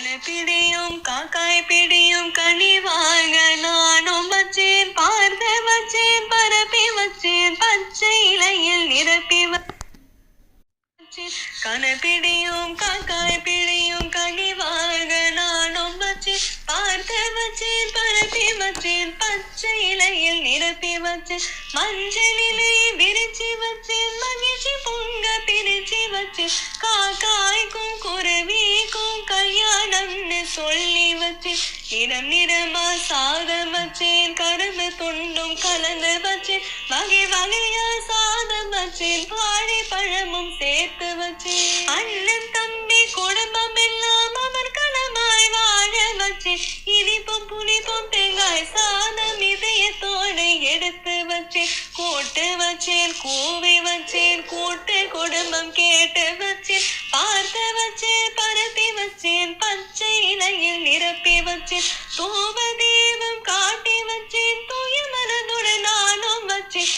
கணு பிடியும் காக்காய் பிடியும் கனிவாக நானும் வச்சேன் பார்த்த வச்சேன் பரப்பி வச்சேன் பச்சை இலையில் நிரப்பி வச்சேன் கணு காக்காய் பிடியும் கனிவாக நானும் வச்சேன் பார்த்த வச்சேன் பரப்பி வச்சேன் பச்சை இலையில் நிரப்பி வச்சேன் மஞ்சள் இலையை விரிச்சு வச்சேன் மகிழ்ச்சி பொங்க பிரிச்சி வச்சேன் காக்காய்க்கும் வச்சேன் நிறம் நிறமா சாதம் வச்சேன் கரும்பு துண்டும் கலந்து வச்சேன் வகை வகையா சாதம் வச்சேன் வாழை பழமும் சேர்த்து வச்சேன். அண்ணன் தம்பி குடும்பம் எல்லாம் அவர் களமாய் வாழ வச்சேன். இனிப்பும் புளிப்பும் தேங்காய் சாதம் இதயத்தோடு எடுத்து வச்சேன். கூட்டு வச்சேன் கூவி வச்சேன் கூட்டு குடும்பம் கேட்டு நிரப்பி வச்சேன். தூப தீபம் காட்டி வச்சேன். தூய மனதுடன் நானும் வச்சேன்.